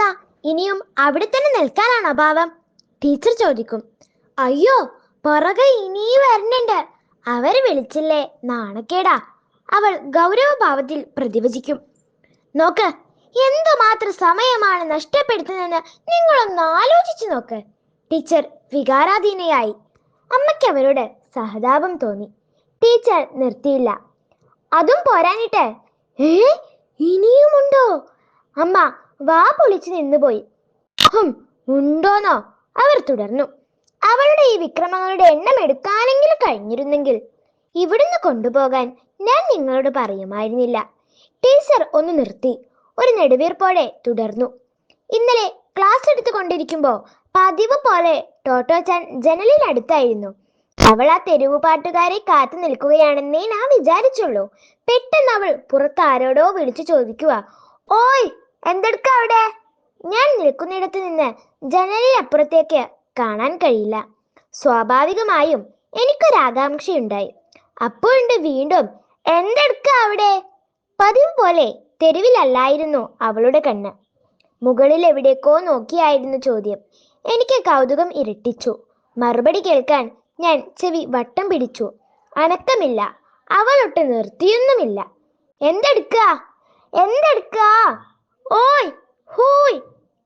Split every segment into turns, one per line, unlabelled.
എന്താ ഇനിയും അവിടെ തന്നെ നിൽക്കാനാണോ ഭാവം ടീച്ചർ ചോദിക്കും. അയ്യോ പുറകെ ഇനിയും വരണുണ്ട്. അവർ വിളിച്ചില്ലേ നാണക്കേടാ. അവൾ ഗൗരവഭാവത്തിൽ പ്രതിവചിക്കും. നോക്ക് എന്തുമാത്രം സമയമാണ് നഷ്ടപ്പെടുത്തുന്നതെന്ന് നിങ്ങളൊന്ന് ആലോചിച്ചു നോക്ക്. ടീച്ചർ വികാരാധീനയായി. അമ്മയ്ക്ക് അവരോട് സഹതാപം തോന്നി. ടീച്ചർ നിർത്തിയില്ല. അതും പോരാനിട്ട് ഏ ഇനിയുമുണ്ടോ? അമ്മ വാ പൊളിച്ചു നിന്നുപോയി. ഹും ഉണ്ടോന്നോ? അവർ തുടർന്നു. അവളുടെ ഈ വിക്രമങ്ങളുടെ എണ്ണം എടുക്കാനെങ്കിലും കഴിഞ്ഞിരുന്നെങ്കിൽ ഇവിടുന്ന് കൊണ്ടുപോകാൻ ഞാൻ നിങ്ങളോട് പറയുമായിരുന്നില്ല. ടീച്ചർ ഒന്ന് നിർത്തി. ഒരു നെടുവീർപ്പോടെ തുടർന്നു. ഇന്നലെ ക്ലാസ് എടുത്തുകൊണ്ടിരിക്കുമ്പോ പതിവ് പോലെ ടോട്ടോ ചാൻ ജനലിൽ അടുത്തായിരുന്നു. അവൾ ആ തെരുവു പാട്ടുകാരെ കാത്തു നിൽക്കുകയാണെന്നേ ഞാൻ വിചാരിച്ചുള്ളൂ. പെട്ടെന്ന് അവൾ പുറത്താരോടോ വിളിച്ചു ചോദിക്കുക ഓയ് എന്തെടുക്ക അവിടെ? ഞാൻ നിൽക്കുന്നിടത്ത് നിന്ന് ജനലിനപ്പുറത്തേക്ക് കാണാൻ കഴിയില്ല. സ്വാഭാവികമായും എനിക്കൊരാകാംക്ഷയുണ്ടായി. അപ്പോഴുണ്ട് വീണ്ടും എന്തെടുക്ക അവിടെ? പതിവ് പോലെ തെരുവിലല്ലായിരുന്നു അവളുടെ കണ്ണ്. മുകളിൽ എവിടേക്കോ നോക്കിയായിരുന്നു ചോദ്യം. എനിക്ക് കൗതുകം ഇരട്ടിച്ചു. മറുപടി കേൾക്കാൻ ഞാൻ ചെവി വട്ടം പിടിച്ചു. അനക്കമില്ല അവളൊട്ട് നിർത്തിയൊന്നുമില്ല. എന്തെടുക്ക? എന്തെടുക്ക? ഓയ് ഹൂയ്.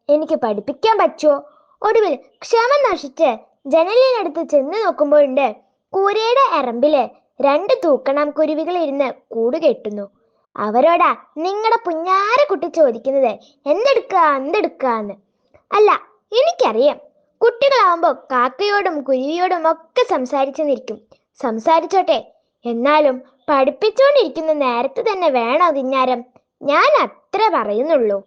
എനിക്ക് പഠിപ്പിക്കാൻ പറ്റുമോ ഒടുവിൽ ക്ഷമ നശിച്ച് ജനലിനടുത്ത് ചെന്ന് നോക്കുമ്പോഴുണ്ട് കൂരയുടെ എറമ്പിൽ രണ്ട് തൂക്കണം കുരുവികൾ ഇരുന്ന് കൂട് കെട്ടുന്നു. അവരോടാ നിങ്ങളുടെ പുഞ്ഞാര കുട്ടി ചോദിക്കുന്നത് എന്തെടുക്ക എന്തെടുക്കാന്ന്. അല്ല എനിക്കറിയാം. കുട്ടികളാവുമ്പോൾ കാക്കയോടും കുരുവിയോടും ഒക്കെ സംസാരിച്ചു നിൽക്കും. സംസാരിച്ചോട്ടെ. എന്നാലും പഠിപ്പിച്ചുകൊണ്ടിരിക്കുന്ന നേരത്ത് തന്നെ വേണോ തിഞ്ഞാരം ഞാൻ അത്ര പറയുന്നുള്ളൂ.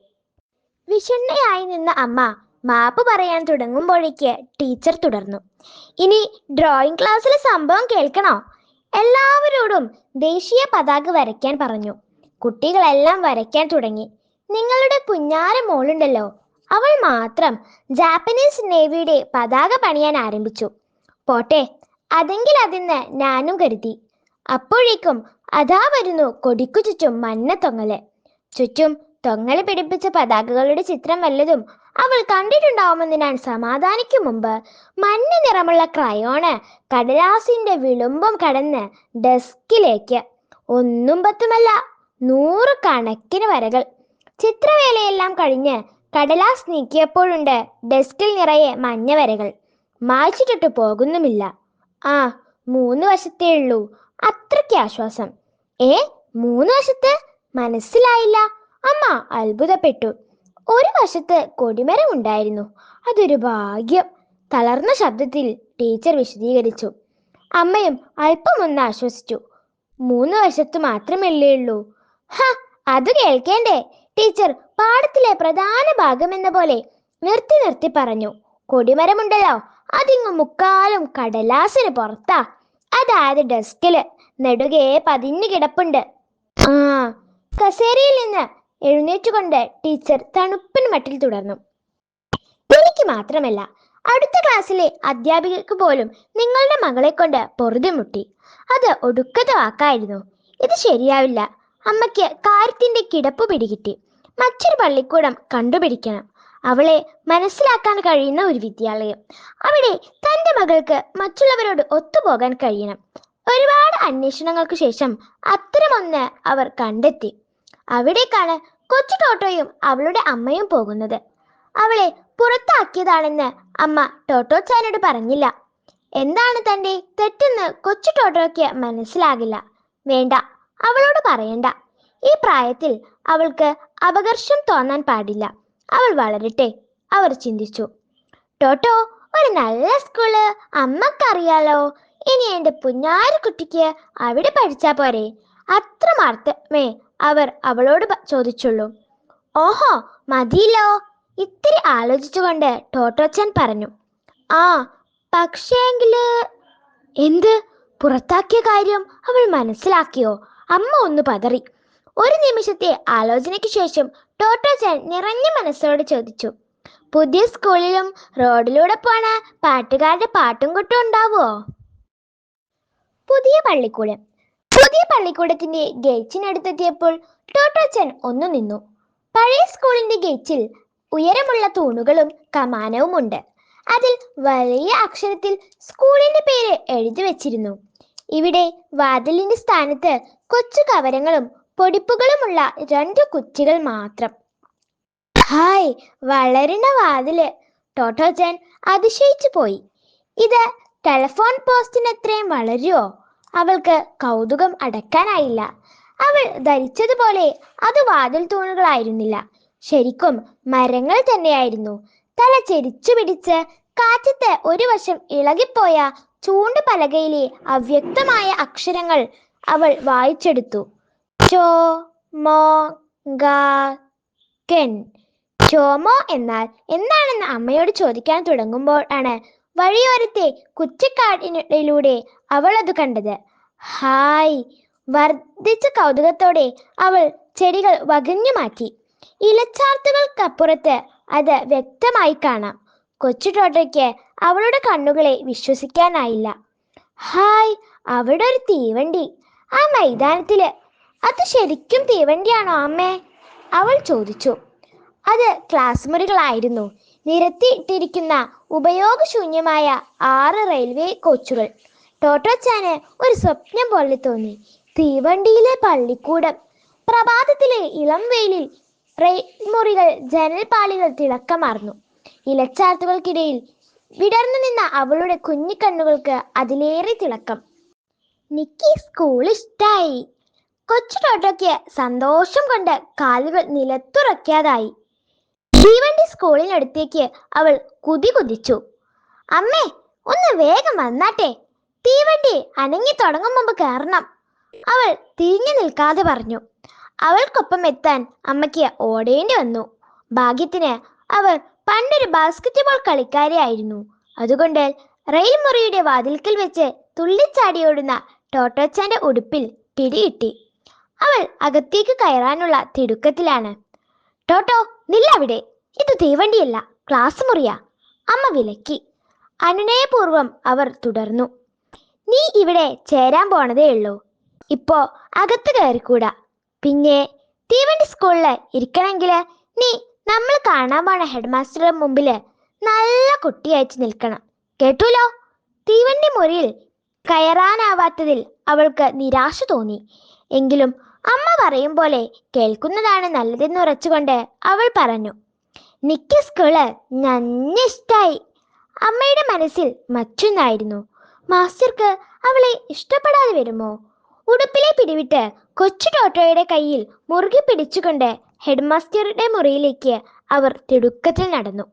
വിഷണ്ണയായി നിന്ന അമ്മ മാപ്പ് പറയാൻ തുടങ്ങുമ്പോഴേക്ക് ടീച്ചർ തുടർന്നു. ഇനി ഡ്രോയിങ് ക്ലാസ്സിലെ സംഭവം കേൾക്കണോ? എല്ലാവരോടും ദേശീയ പതാക വരയ്ക്കാൻ പറഞ്ഞു. കുട്ടികളെല്ലാം വരയ്ക്കാൻ തുടങ്ങി. നിങ്ങളുടെ കുഞ്ഞാറ മോളുണ്ടല്ലോ. അവൾ മാത്രം ജാപ്പനീസ് നേവിയുടെ പതാക പണിയാൻ ആരംഭിച്ചു. പോട്ടെ അതെങ്കിൽ അതിന്ന് ഞാനും കരുതി. അപ്പോഴേക്കും അതാ വരുന്നു കൊടിക്കു ചുറ്റും മഞ്ഞ തൊങ്ങൽ. ചുറ്റും തൊങ്ങൽ പിടിപ്പിച്ച പതാകകളുടെ ചിത്രം വല്ലതും അവൾ കണ്ടിട്ടുണ്ടാവുമെന്ന് ഞാൻ സമാധാനിക്കും മുമ്പ്. മഞ്ഞ നിറമുള്ള ക്രയോണ് കടലാസിന്റെ വിളുമ്പം കടന്ന് ഡെസ്കിലേക്ക്. ഒന്നും പത്തുമല്ല നൂറ് കണക്കിന് വരകൾ. ചിത്രവേലയെല്ലാം കഴിഞ്ഞ് കടലാസ് നീക്കിയപ്പോഴുണ്ട് ഡെസ്കിൽ നിറയെ മഞ്ഞ വരകൾ. മായ്ച്ചിട്ടിട്ട് പോകുന്നുമില്ല. ആ മൂന്ന് വശത്തേ ഉള്ളൂ. അത്രയ്ക്ക് ആശ്വാസം. ഏ മൂന്ന് വശത്ത്? മനസ്സിലായില്ല. അമ്മ അത്ഭുതപ്പെട്ടു. ഒരു വശത്ത് കൊടിമരം ഉണ്ടായിരുന്നു അതൊരു ഭാഗ്യം. തളർന്ന ശബ്ദത്തിൽ ടീച്ചർ വിശദീകരിച്ചു. അമ്മയും അല്പം ഒന്ന് ആശ്വസിച്ചു. മൂന്ന് വശത്ത് മാത്രമല്ലേ ഉള്ളൂ. ഹ അത് കേൾക്കേണ്ടേ? ടീച്ചർ പാഠത്തിലെ പ്രധാന ഭാഗം എന്ന പോലെ നിർത്തി നിർത്തി പറഞ്ഞു. കൊടിമരമുണ്ടല്ലോ. അതിങ്ങു മുക്കാലും കടലാസിന് പുറത്താ. അതായത് ഡെസ്കിൽ. നെടുകെ പതിഞ്ഞു കിടപ്പുണ്ട്. കസേരയിൽ നിന്ന് എഴുന്നേറ്റുകൊണ്ട് ടീച്ചർ തണുപ്പിന് മട്ടിൽ തുടർന്നു. എനിക്ക് മാത്രമല്ല അടുത്ത ക്ലാസ്സിലെ അധ്യാപികക്ക് പോലും നിങ്ങളുടെ മകളെ കൊണ്ട് പൊറുതിമുട്ടി അത് ഒടുക്കത്തെ വാക്കായിരുന്നു. ഇത് ശരിയാവില്ല. അമ്മയ്ക്ക് കാര്യത്തിന്റെ കിടപ്പ് പിടികിട്ടി. മറ്റൊരു പള്ളിക്കൂടം കണ്ടുപിടിക്കണം. അവളെ മനസ്സിലാക്കാൻ കഴിയുന്ന ഒരു വിദ്യാലയം. അവിടെ തന്റെ മകൾക്ക് മറ്റുള്ളവരോട് ഒത്തുപോകാൻ കഴിയണം. ഒരുപാട് അന്വേഷണങ്ങൾക്ക് ശേഷം അത്തരമൊന്ന് അവർ കണ്ടെത്തി. അവിടേക്കാണ് കൊച്ചു ടോട്ടോയും അവളുടെ അമ്മയും പോകുന്നത്. അവളെ പുറത്താക്കിയതാണെന്ന് അമ്മ ടോട്ടോ ചാനോട് പറഞ്ഞില്ല. എന്താണ് തന്റെ തെറ്റെന്ന് കൊച്ചു ടോട്ടോയ്ക്ക് മനസ്സിലാകില്ല. വേണ്ട അവളോട് പറയണ്ട. ഈ പ്രായത്തിൽ അവൾക്ക് അപകർഷം തോന്നാൻ പാടില്ല. അവൾ വളരട്ടെ അവർ ചിന്തിച്ചു. ടോട്ടോ ഒരു നല്ല സ്കൂൾ അമ്മക്കറിയാലോ. ഇനി എന്റെ കുട്ടിക്ക് അവിടെ പഠിച്ചാൽ പോരെ. അത്ര മാത്രമേ അവർ അവളോട് ചോദിച്ചുള്ളൂ. ഓഹോ മതിയല്ലോ. ഇത്തിരി ആലോചിച്ചുകൊണ്ട് ടോട്ടോച്ചൻ പറഞ്ഞു. ആ പക്ഷേങ്കിൽ എന്ത്? പുറത്താക്കിയ കാര്യം അവൾ മനസ്സിലാക്കിയോ? അമ്മ ഒന്ന് പതറി. ഒരു നിമിഷത്തെ ആലോചനയ്ക്ക് ശേഷം ടോട്ടോച്ചൻ നിറഞ്ഞ മനസ്സോട് ചോദിച്ചു. പുതിയ സ്കൂളിലും റോഡിലൂടെ പോണ പാട്ടുകാരുടെ പാട്ടും കൊട്ടും ഉണ്ടാവുമോ പുതിയ പള്ളിക്കൂടം. പുതിയ പള്ളിക്കൂടത്തിന്റെ ഗേറ്റിനടുത്തെത്തിയപ്പോൾ ടോട്ടോച്ചൻ ഒന്നു നിന്നു. പഴയ സ്കൂളിന്റെ ഗേറ്റിൽ ഉയരമുള്ള തൂണുകളും കമാനവും ഉണ്ട് അതിൽ വലിയ അക്ഷരത്തിൽ സ്കൂളിന്റെ പേര് എഴുതി വെച്ചിരുന്നു. ഇവിടെ വാതിലിന്റെ സ്ഥാനത്ത് കൊച്ചു കവരങ്ങളും പൊടിപ്പുകളുമുള്ള രണ്ട് കുറ്റികൾ മാത്രം. ഹായ് വളരുന്ന വാതിൽ. ടോട്ടോചൻ അതിശയിച്ചു പോയി. ഇത് ടെലഫോൺ പോസ്റ്റിന് അത്രയും വളരുമോ അവൾക്ക് കൗതുകം അടക്കാനായില്ല. അവൾ ധരിച്ചതുപോലെ അത് വാതിൽ തൂണുകളായിരുന്നില്ല. ശരിക്കും മരങ്ങൾ തന്നെയായിരുന്നു. തല ചെരിച്ചു പിടിച്ച് കാറ്റത്ത് ഒരു വശം ഇളകിപ്പോയ ചൂണ്ട് പലകയിലെ അവ്യക്തമായ അക്ഷരങ്ങൾ അവൾ വായിച്ചെടുത്തു. ചോ മോ കെൻ. ചോമോ എന്നാൽ എന്താണെന്ന് അമ്മയോട് ചോദിക്കാൻ തുടങ്ങുമ്പോൾ ആണ് വഴിയോരത്തെ കുറ്റിക്കാടിനിടയിലൂടെ അവൾ അത് കണ്ടത്. ഹായ് വർദ്ധിച്ച കൗതുകത്തോടെ അവൾ ചെടികൾ വകഞ്ഞു മാറ്റി. ഇലച്ചാർത്തുകൾക്കപ്പുറത്ത് അത് വ്യക്തമായി കാണാം. കൊച്ചു ടോട്ടയ്ക്ക് അവളുടെ കണ്ണുകളെ വിശ്വസിക്കാനായില്ല. ഹായ് അവിടെ ഒരു തീവണ്ടി. ആ മൈതാനത്തിൽ. അത് ശരിക്കും തീവണ്ടിയാണോ അമ്മേ? അവൾ ചോദിച്ചു. അത് ക്ലാസ് മുറികളായിരുന്നു. നിരത്തിയിട്ടിരിക്കുന്ന ഉപയോഗശൂന്യമായ ആറ് റെയിൽവേ കോച്ചുകൾ. ടോട്ടോച്ചാന് ഒരു സ്വപ്നം പോലെ തോന്നി. തീവണ്ടിയിലെ പള്ളിക്കൂടം പ്രഭാതത്തിലെ ഇളം വെയിലിൽ റെയിൽ മുറികൾ ജനൽപാളികൾ തിളക്കമാർന്നു. ഇലച്ചാർത്തുകൾക്കിടയിൽ വിടർന്നു നിന്ന അവളുടെ കുഞ്ഞിക്കണ്ണുകൾക്ക് അതിലേറെ തിളക്കം. നിക്കി സ്കൂൾ ഇഷ്ടായി. കൊച്ചു ടോട്ടോയ്ക്ക് സന്തോഷം കൊണ്ട് കാലുകൾ നിലത്തുറക്കാതായി തീവണ്ടി സ്കൂളിനടുത്തേക്ക് അവൾ കുതി കുതിച്ചു അമ്മേ ഒന്ന് വേഗം വന്നാട്ടെ. തീവണ്ടി അനങ്ങി തുടങ്ങും മുമ്പ് കയറണം. അവൾ തിരിഞ്ഞു നിൽക്കാതെ പറഞ്ഞു. അവൾക്കൊപ്പം എത്താൻ അമ്മയ്ക്ക് ഓടേണ്ടി വന്നു. ഭാഗ്യത്തിന് അവർ പണ്ടൊരു ബാസ്കറ്റ് ബോൾ കളിക്കാരിയായിരുന്നു അതുകൊണ്ട് റെയിൽ മുറിയുടെ വാതിൽക്കൽ വെച്ച് തുള്ളിച്ചാടിയോടുന്ന ടോട്ടോച്ചാന്റെ ഉടുപ്പിൽ പിടികിട്ടി അവൾ അകത്തേക്ക് കയറാനുള്ള തിടുക്കത്തിലാണ്. ടോട്ടോ നില്ലവിടെ. ഇത് തീവണ്ടിയല്ല ക്ലാസ് മുറിയാ. അമ്മ വിലക്കി. അനുനയപൂർവം അവർ തുടർന്നു. നീ ഇവിടെ ചേരാൻ പോണതേ ഉള്ളൂ. ഇപ്പോ അകത്ത് കയറിക്കൂടാ. പിന്നെ തീവണ്ടി സ്കൂളിൽ ഇരിക്കണമെങ്കിൽ നീ നമ്മൾ കാണാൻ പോണ ഹെഡ് മാസ്റ്ററുടെ മുമ്പിൽ നല്ല കുട്ടിയായിട്ട് നിൽക്കണം. കേട്ടൂലോ? തീവണ്ടി മുറിയിൽ കയറാനാവാത്തതിൽ അവൾക്ക് നിരാശ തോന്നി. എങ്കിലും അമ്മ പറയും പോലെ കേൾക്കുന്നതാണ് നല്ലതെന്ന് ഉറച്ചുകൊണ്ട് അവൾ പറഞ്ഞു. നിക്ക് സ്കൂൾ നന്നിഷ്ടായി അമ്മയുടെ മനസ്സിൽ മറ്റൊന്നായിരുന്നു മാസ്റ്റർക്ക് അവളെ ഇഷ്ടപ്പെടാതെ വരുമോ? ഉടുപ്പിലെ പിടിവിട്ട് കൊച്ചു ടോട്ടോയുടെ കയ്യിൽ മുറുകെ പിടിച്ചുകൊണ്ട് ഹെഡ്മാസ്റ്ററുടെ മുറിയിലേക്ക് അവർ തിടുക്കത്തിൽ നടന്നു.